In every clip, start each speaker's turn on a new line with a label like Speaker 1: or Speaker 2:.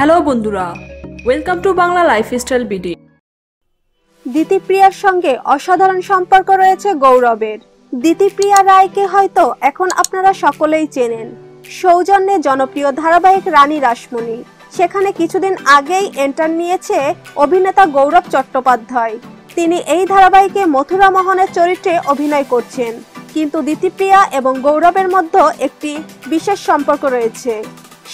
Speaker 1: Hello বন্ধুরা welcome to Bangla lifestyle BD
Speaker 2: দিতিপ্রিয়ার সঙ্গে অসাধারণ সম্পর্ক রয়েছে গৌরবের। দিতিপ্রিয়া রায়কে হয়তো এখন আপনারা সকলেই চেনেন। সৌজন্যে জনপ্রিয় ধারাবাহিক রানী রাসমণি। সেখানে কিছুদিন আগেই এন্টার নিয়েছে অভিনেতা গৌরব চট্টোপাধ্যায়। তিনি এই ধারাবাহিকে মথুরা মোহনের চরিত্রে অভিনয় করছেন। কিন্তু দিতিপ্রিয়া এবং গৌরবের মধ্যে একটি বিশেষ সম্পর্ক রয়েছে।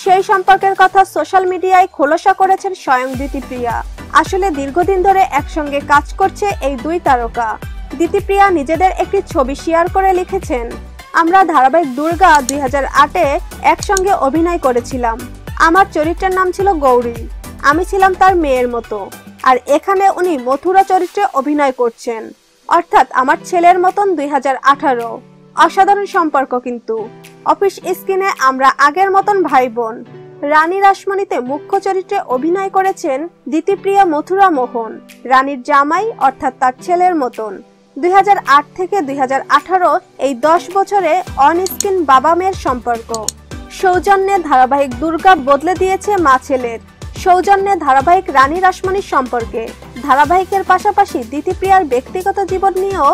Speaker 2: সেই সম্পর্কের কথা সোশ্যাল মিডিয়ায় খোলসা করেছেন স্বয়ং দিতিপ্রিয়া আসলে দীর্ঘদিন ধরে একসঙ্গে কাজ করছে এই দুই তারকা। দিতিপ্রিয়া নিজেদের একটি ছবি শেয়ার করে লিখেছেন, আমরা ধারাবাহিক দুর্গা দুই হাজার আটে একসঙ্গে অভিনয় করেছিলাম। আমার চরিত্রের নাম ছিল গৌরী। আমি ছিলাম তার মেয়ের মতো। আর এখানে উনি মথুরা চরিত্রে অভিনয় করছেন। অর্থাৎ আমার ছেলের মতন দুই হাজার আঠারো। অসাধারণ সম্পর্ক কিন্তু। অফিস স্ক্রিনে আমরা আগের মতন ভাই বোন রানী রাসমণিতে মুখ্য চরিত্রে অভিনয় করেছেন দিতিপ্রিয়া মথুরা মোহন, রানীর জামাই অর্থাৎ তার ছেলের মতন। দুই হাজার আট থেকে দুই হাজার আঠারো এই দশ বছরে অন স্ক্রিন বাবা মেয়ের সম্পর্ক। সৌজন্যে ধারাবাহিক দুর্গা বদলে দিয়েছে মা ছেলের। সৌজন্যে ধারাবাহিক রানী রাসমণির সম্পর্কে। ধারাবাহিকের পাশাপাশি দিতিপ্রিয়ার ব্যক্তিগত জীবন নিয়েও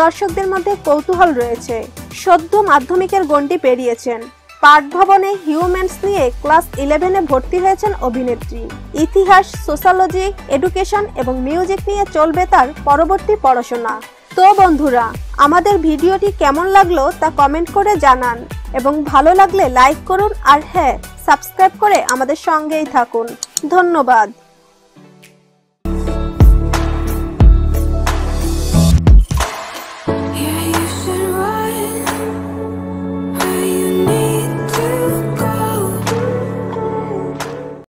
Speaker 2: দর্শকদের মধ্যে কৌতূহল রয়েছে। সদ্য মাধ্যমিকের গণ্ডি পেরিয়েছেন। পাঠ ভবনে হিউম্যান্স নিয়ে ক্লাস ইলেভেনে ভর্তি হয়েছেন অভিনেত্রী। ইতিহাস, সোশ্যালজি, এডুকেশন এবং মিউজিক নিয়ে চলবে তার পরবর্তী পড়াশোনা। তো বন্ধুরা, আমাদের ভিডিওটি কেমন লাগল তা কমেন্ট করে জানান এবং ভালো লাগলে লাইক করুন আর হ্যাঁ সাবস্ক্রাইব করে আমাদের সঙ্গেই থাকুন। ধন্যবাদ।